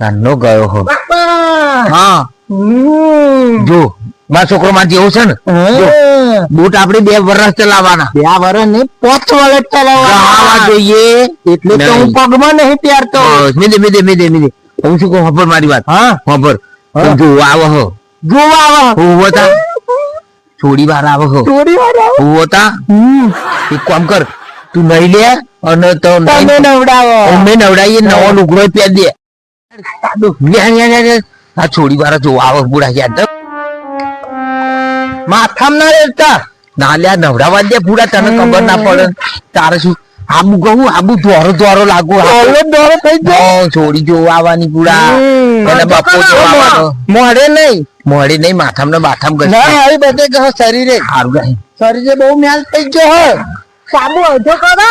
નાનો ગયો હો. હા. જો મારો છોકરો માં એવું છે ને. બૂટ આપડે બે વર્ષ ચલાવવાના. બે વર્ષ ને પાંચ વર્ષ ચલાવવા જોઈએ. એટલે તો હું પગમાં નહીં ત્યાર તો મીદે મીદે મીદે મીદે હું શું કહું ખબર મારી વાત. હા. ખબર જોવા આવો હો. જોવા આવો. હું તા થોડી વાર આવો હો. થોડી વાર આવો. હું તા એક કામ કર તું નહીં લે અને તો તમે નવડાવો. અમે નવડાવીએ નવો લુગડો પહેરી દે. આ થોડી વાર જો આવો બુડા યાર માથામ ના રેતા ના લે આ નવડાવા દે પૂરા તને ખબર ના પડે. તારે શું આબુ કહું આબુ ધોરો ધોરો લાગુ દોડો દોડો થઈ જાય છોડી જો આવવાની હમ. અને બાપુ જો નહીં. મોડે નહીં માથામ ને માથામ કરી ના આવી બધે કહો શરીરે. સારું ગાય શરીરે બહુ મેલ થઈ ગયો હે સાબુ અધો કરો.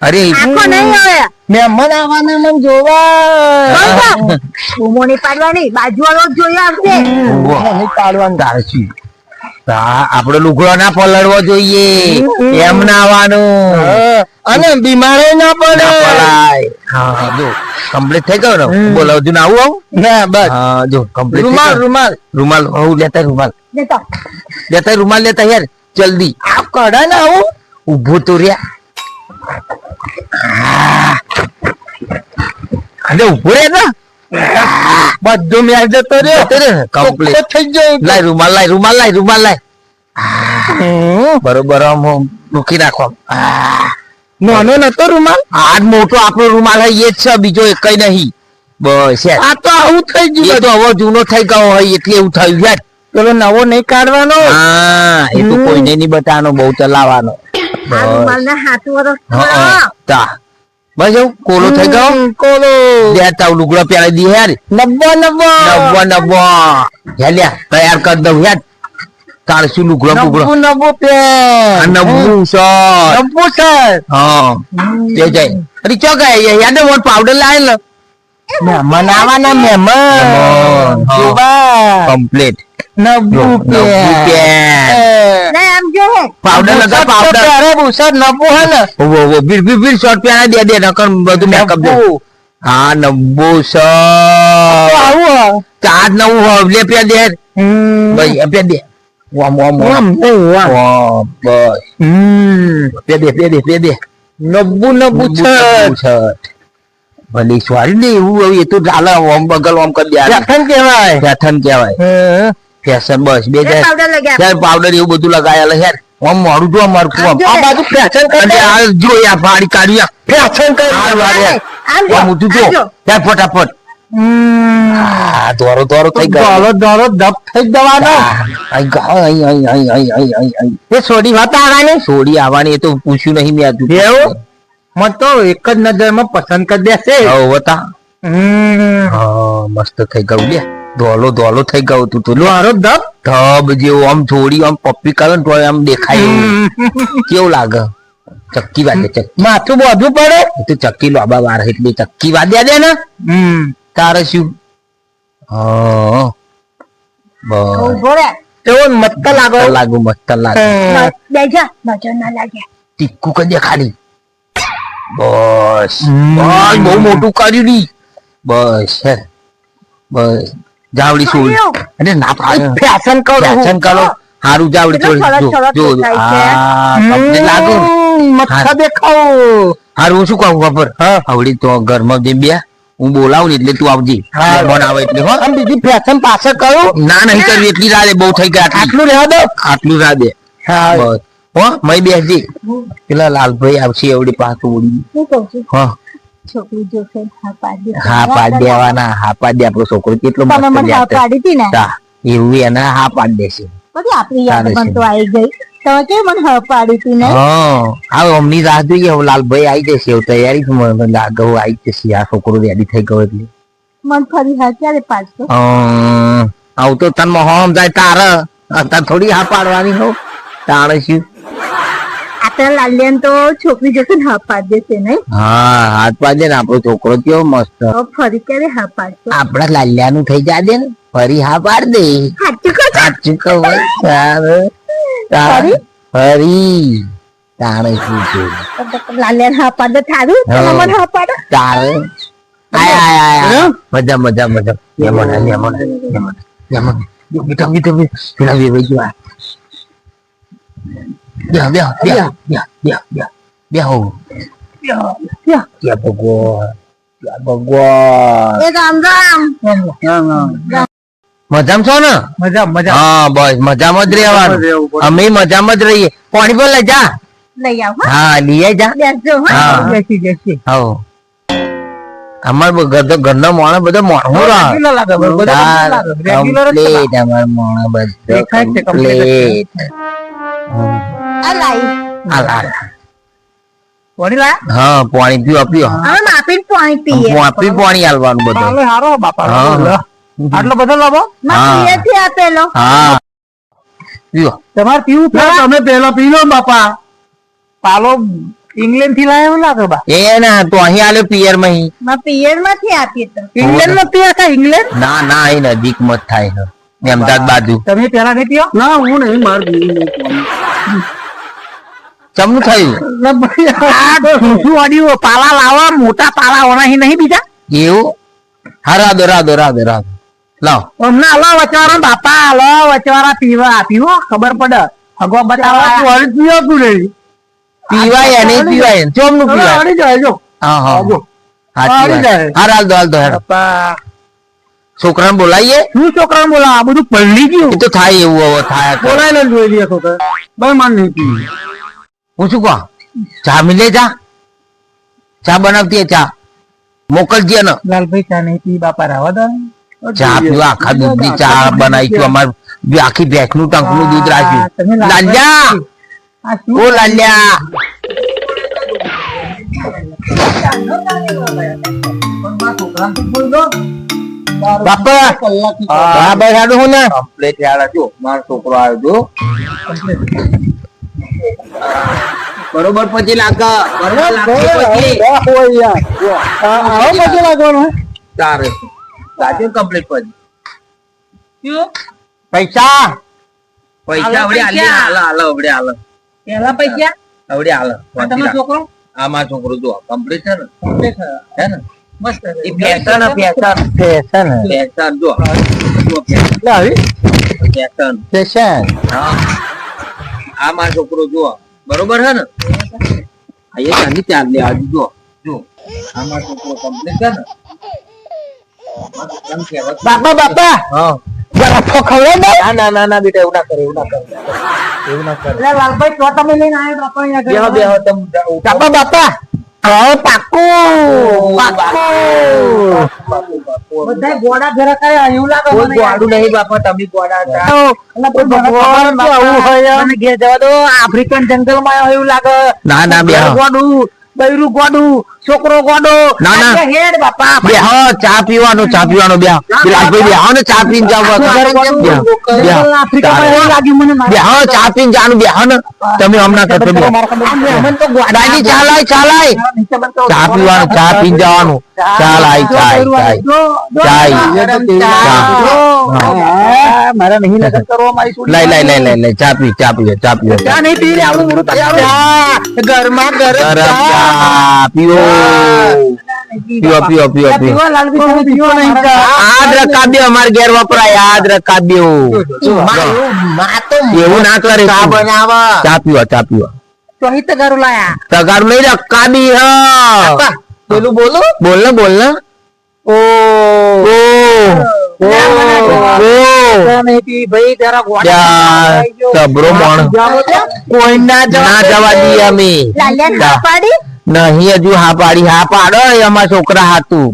અરે આખો નહીં હવે. મહેમાન આવવાના મને જોવા પાડવાની બાજુ વાળો જ જોઈ આવશે. નહીં પાડવાનું. તારે આપડે લુગડો ના પલળવો જોઈએ. એમ ના આવવાનું. અને બીમારે ના પડે. હા જો કમ્પ્લીટ થઈ ગયો ને. બોલો હજુ ના આવું આવું? ના બસ. હા જો કમ્પ્લીટ રૂમાલ રૂમાલ. રૂમાલ હું લેતા રૂમાલ. લેતા. લેતા રૂમાલ લેતા યાર જલ્દી. આ કડા ના આવું. ઉભું તો રહ્યા. અરે ઊભો રે ને? બધું મેલ જતો રહ્યો. ચોખ્ખો થઈ ગયો લાય રૂમાલ લાય રૂમાલ લાય રૂમાલ લાય. બરોબર આમ મૂકી રાખો નાનો નતો રૂમાલ? આજ મોટો આપણો રૂમાલ હોય એ જ છે બીજો એક નહીં. બસ આ તો આવું થઈ એ ગયું તો હવે જૂનો થઈ ગયો હોય એટલે એવું થયું યાર. પેલો નવો નહીં કાઢવાનો? હા એ તો. કોઈને નહીં બતાવવાનો બહુ ચલાવવાનો. આ રૂમાલ ના હાથ વરસ હા તા. બસ એવું? કોલો થઈ ગયો? કોલો. દે તાવ લુગડો પહેરાવી દી યાર. નબ્બો નબ્બો. નબ્બો નબ્બો. હેલ્યા લ્યા તૈયાર કર દઉં યાર. શું લુગડો બુગડો. નબ્બો નબ્બો આ પેન સર નબ્બો સર હા. તે જાય અરે ચો ગયા યાદ વોટ પાવડર લાય લે મહેમાન આવવાના મહેમાન કમ્પ્લીટ નબ્બો નવ્વું પેન પેન ના આમ જો હે. પાવડર લગા પાવડર અરે હે ને. ઓવો ઓવો બીર બીર બીર શોર્ટ પહેરા દે દે નકર બધું મેકઅપ દે. હા નવ્વો સર આવું ચાર નવું હોય લે પે દે. હમ. ભાઈ આપે દે. બસ. હમ. પે દે પે દે પે દે. નબ્બો નબ્બો છે છઠ. ભલે સ્વારી ને એવું હોય એ તો ચાલે ઓમ બગલ ઓમ કરી દે જખન કહેવાય. ફેશન કહેવાય. ફેશન બસ બે જાય પાવડર લગ્યા. પાવડર એવું બધું લગાયેલા યાર. ઓમ મારું જો મારું કુવા આ બાજુ ફેશન કરે આ જો યાર ફાડી કાઢ્યું ફેશન કરે આ આમ જો આમ જો. આમ ફટાફટ. દોરો દોરો થઈ ગયો. દોડો દબ થઈ જવાનો. એ છોડી વાત આવવાની? સોડી આવવાની એ તો પૂછ્યું નહીં મેં એવું? મને તો એક જ નજરમાં પસંદ કરી દેશે. વતા મસ્ત થઈ ગયું લે. ધોલો ધોલો થઈ ગયું તું તું. મારો ધબ. ધબ જેવો આમ જોડી આમ પપ્પી કરે તો આમ દેખાય કેવું લાગે? ચક્કી વાગે ચક્કી. માથું બોધું પડે? તો ચક્કી લોબા વાર એટલે ચક્કી વાદ્યા દે ને. તારે શું? હા. બસ. એવો મસ્ત લાગો. લાગુ મસ્ત લાગુ. હમ. બેજા. નજર ના લાગે ટીક્કુ કરી દે ખાલી. બસ. બસ બહુ મોટું કર્યું ની બસ હે. બસ. જાવડી સોડી અને ના ફેશન કરો. ફેશન કરો. હારું જાવડી કેટલો જો જો આ તમને લાગુ? મસ્ત દેખાવ. હારું હું શું કહું ખબર? હા. આવડી તો ઘરમાં જેમ બે. હું બોલાવું ને એટલે તું આવજે. આવે એટલે હો. આમ બીજી ફેશન પાછળ કહું ના નહીં કરવી. એટલી રાહ બહુ થઈ ગયા આટલી. આટલું રહેવા દો. આટલું રાહ દે હા. બસ. હો મય બેસજી પેલા લાલભાઈ આવશે એવડી પાછું ઉડી હું કહું છું? હા. છોકરી જોશે હા પાડી દે. હા પાડ દેવાના હા પાડ દે. આપણો છોકરો કેટલો મસ્ત મને હા પાડી હતી ને? એવું એના હા પાડ દેશે. બધી આપણી યાદ ચાલે તો આવી ગઈ. તમે કેવી મને હા પાડી હતી ને? હા હા અમની રાહ જોઈએ. હવે લાલભાઈ આવી જશે એવું તૈયારી છે. મને આવી જશે. આ છોકરો રેડી થઈ ગયો એટલે. મને ફરી હા ક્યારે પાડશો? આવું તો તન હોમ જાય તારે. અત્યારે થોડી હા પાડવાની હો. તાણે શું આપણા લાલ્યાને તો છોકરી જશે ને હા પાડી દેશે નહીં? હા હાથ પાડે ને આપણો છોકરો કેવો મસ્ત. ફરી ક્યારે હા પાડશો? આપડા લાલ્યાનું થઈ જાદે ને ફરી હા પાડ દે. સાચું કહો સાચું કહો તારે ફરી? તારે શું છે? લાલ્યાન હા પાડે થારું તમે હા. પાડે? તારે. આય આય આય? મજા મજા મજા. યમન યમન યમન યમન લેમન આ, લેમન આ. બેઠો બેહો બેહો બેહો બેહો બેહો બેહો બેહો બેહો બેહો ભગવાન ત્યાં ભગવાન એ રામ રામ મજામાં છો ને મજા મજા હા બસ મજામાં જ રહેવાનું રહેવું અમે મજામાં જ રહીએ. પાણી પર લઈ જા. લઈ આવ હા. લઈ જા. બેસજો હા. બેસી જશે હા. અમાર બ- ઘર તો ઘરનો માણસ બધો મોણો રહે રેગ્યુલર લાગે. બધા ચાલ, લાગે. રેગ્યુલર અમાર મોણો બધો દેખાય હા પાણી પીવા પીવા માપીને પાણી પીએ. વાપી પાણી હાલવાનું બધું. હારો બાપા આટલો બધો લાવો આપેલો. હા. પીવો તમારે પીવું તમે પેલા પી લો બાપા. પાલો ઇંગ્લેન્ડથી લાવ્યો લાગે બા? એ ના તો અહીં આલ્યો પિયરમાં. માં પિયરમાંથી આપીએ તો. ઇંગ્લેન્ડમાં પીવા કા ઇંગ્લેન્ડ? ના ના અહીં નજીક મત થાય ને અમદાવાદ બાજુ. તમે પેલા નહીં પીવો ના હું નહીં માર ચમનું થયું? અડ્યું પાલા લાવવા મોટા પાલા ઓનાહી નહીં બીજા? એવું? હા રાધો રાધો રાધો રાધો. લાવ. અમને હલો વચવાળા બાપા હલો વચવાળા પીવા પીવો ખબર પડે. ભગવા બતાવવા પીવો તું નહીં? પીવાય એને પીવાય. ચમનું પીવાય. અડી જાય જો. હા હા. જો. સાચી આવી વાત. જાય. હા રાલ દો હાલ દો હેડો. છોકરાને બોલાવીએ? શું છોકરાને બોલાવ? આ બધું પલળી ગયું. તો થાય એવું હવે થાય. બોલાય ને જોઈ લઈએ છોકરા ભાઈ માન નહીં પીવું. હું શું કહું? ચા મિલે ચા? ચા બનાવતી ચા? મોકલજે ને લાલભાઈ ચા નહીં પી બાપા રાવા દો ચા પીવા આખા દૂધની ચા બનાવી છું અમાર. આખી ભેંસનું ટંકનું દૂધ રાખ્યું. લાલ્યા! ઓ લાલ્યા! બાપા હા ભાઈ સાડું હું ને. કમ્પ્લીટ યાર જો મારો છોકરો આવ્યો જો. બરોબર પછી લાગ બરોબર પછી આવો પછી લાગવાનું? તારે. લાગ્યો કમ્પ્લીટ પછી. પૈસા? પૈસા આવડે હાલી હાલ હાલ આવડે હાલ. પેલા પૈસા? આવડે હાલ. તમારો છોકરો? આ મારો છોકરો જો કમ્પ્લીટ છે ને? છે. મસ્ત એ ફેશન ફેશન ફેશન. ફેશન જો. ફેશન. ફેશન. હા. આ મારો છોકરો જો બરોબર હે ને? આ ચાંદી ચાર લે આજુ જો જો આ મારો છોકરો કમ્પ્લીટ છે ને? બાપા બાપા! હા. જરા ફો ખવડાવ ના ના ના ના બેટા એવું ના કરે એવું ના કરે એવું ના કરે. એટલે લાલભાઈ તો તમે લઈને આવ્યો બાપા અહીંયા બેહો. બેહો તમ બાપા બાપા! હા પાકું! પાકું. ગોળા ઘરે કયા એવું લાગે કોઈ નહીં બાપા તમે ગોડા હતા. મને ઘેર જવા દો. આફ્રિકન જંગલમાં એવું લાગે. ના ના બે ગોડું બૈરું ગોડું. છોકરો ગોડો. ના ના. હેડ બાપા. બે હા ચા પીવાનું ચા પીવાનું બે. બિલાસભાઈ બે હા ને ચા પીને જાવ બે હા ચા પીને જાનું બે હા ને. તમે હમણાં કરતો બે. દાદી ચા લાય ચા લાય ચા પીવાનું ચા પીને જવાનું. ચા લાય ચા. ચા. મારા નહીં લગન કરવા મારી લઈ લઈ લઈ લઈ લઈ. ચા પી ચા પી ચા પી. ચા નહીં પી રે આવડું ઘરમાં ગરમ ચા. હા પીઓ પીઓ પીઓ પીઓ પીઓ આદ રકાબ્યો અમાર ઘેર વપરાય આદ રકાબ્યો એવું ના કરે ચા બનાવા ચા પીવા ચા પીવા તો તગારો લાયા તગારો નહીં રકાબી હ બોલું બોલું બોલ ને બોલ ને ઓ ઓ કોઈ ના જવા દઈએ અમે નહીં હજુ હા પાડી હા પાડો એમાં છોકરા હાતું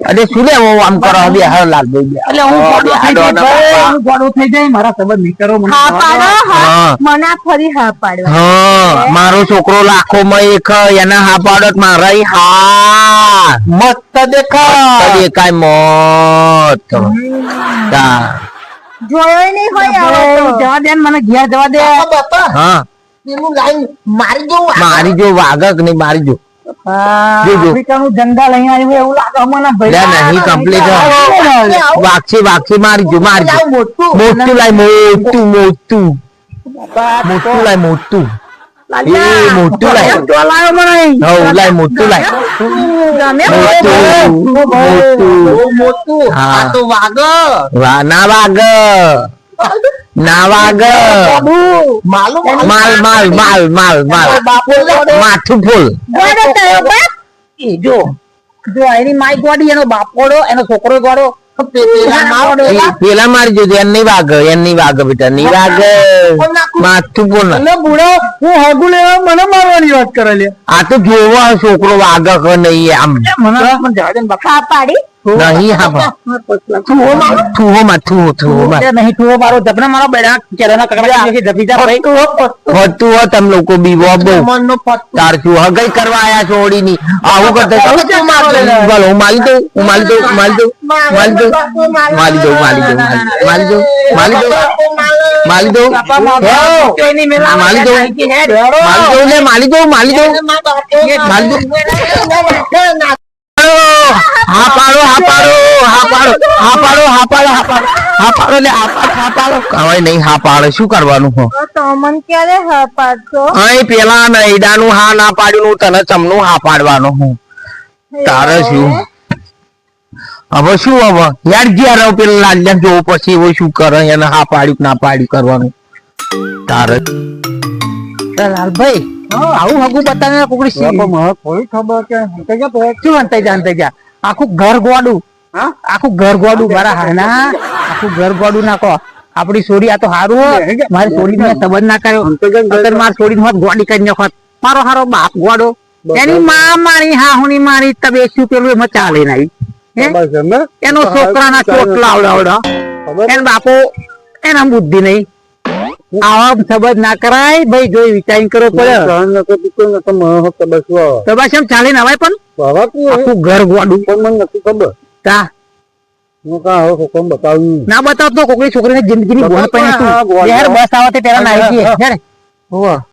અરે શું લે હું આમ કરો હવે હા લાલભાઈ. એટલે હું હા, થઈ જાય. હું ગોળો થઈ જાય મારા સંબંધ નહીં કરો મને હા પાડો હા. મને ફરી હા પાડો હા મારો છોકરો લાખો માં એક એના હા પાડો મારા હા. મસ્ત દેખાય. દેખાય મોત તા. જોયો નહીં હોય જવા દે ને, મને ઘેર જવા દે. હા. તેનું લાઈન મારી જો મારી જો વાગક નહીં મારી જો એવું લાય મોટું. મોટું મોટું મોટું. મોટું લાય મોટું લાય હા. તો વાગ ના વાગ નાવાગ. માલ એની માય ગોડી એનો પેલા મારી એની વાઘ એની વાઘ બેટા ની વાઘ. માથું બોલ બુડો હું હગુ લેવા મને મારવાની વાત કરે આ તો જોવો છોકરો વાઘ નહીં આમ મને પાડી? નહીં હા ઠુઓ માં થુહો થુહો માં નહીં ઠુઓ મારો. જબના મારો બેડા કેરાના કકડા છે જપી જા ભાઈ. હોતું હો તમે લોકો બીવો બહુ. મનનો ફટ તારશું હગઈ કરવા આયા છોડી ની આવું કરતા બોલો હું માલી દઉં હું માલી દઉં માલી દઉં માલી દઉં. માલી દઉં માલી દઉં માલી દઉં માલી દઉં માલી દઉં. મેલા માલી દઉં. માલી દઉં માલી દઉં માલી દઉં. માલી દઉં હા પાડો હા પાડો હા પાડો હા પાડો હા પાડો હા પાડો ને હા પાડો હા પાડો કવાય નહીં હા પાડો શું કરવાનું હો? તો મન ક્યારે હા પાડશો અહીં પેલા નૈડાનું હા ના પાડ્યું હું તને ચમનું હા પાડવાનું હું. તારે શું? હવે શું હવે? યાર ગયા રહો પેલા લાલ્યા જોવું પછી એવું શું કરે? એને હા પાડ્યું ના પાડ્યું કરવાનું? તારે? લાલભાઈ આવું હગું બતાવે કોકડી કોઈ ખબર કે શું અંતાઈ જા અંતાઈ આખું ઘર ગોડું. આખું ઘર ગોડું મારા હાના આખું ઘર ગોડું નાખો. આપડી સોડી આ તો હારું હો મારી સોડી ને સંબંધ ના કર્યો. અંતર મારી સોડી હોત ગોડી કરી નાખો મારો હારો બાપ ગોડો. એની માં મારી હાહુની મારી તબે શું પેલું એમાં ચાલે નહીં. એનો એનો છોકરાના ચોટલા આવડાવડા. એન બાપો એના બુદ્ધિ નહીં. આવા સંબંધ ના કરાય. ભાઈ જોઈ વિચારી કરો પડે. તો બસ એમ ચાલીને અવાય પણ? આખું ઘર ગોડું. તા ના બતાવ? તો કોકરી છોકરીને જિંદગીની ભોણ પડી તું. યાર બસ આવતે પેલા નાઈ ગઈ હેડ. હોવા.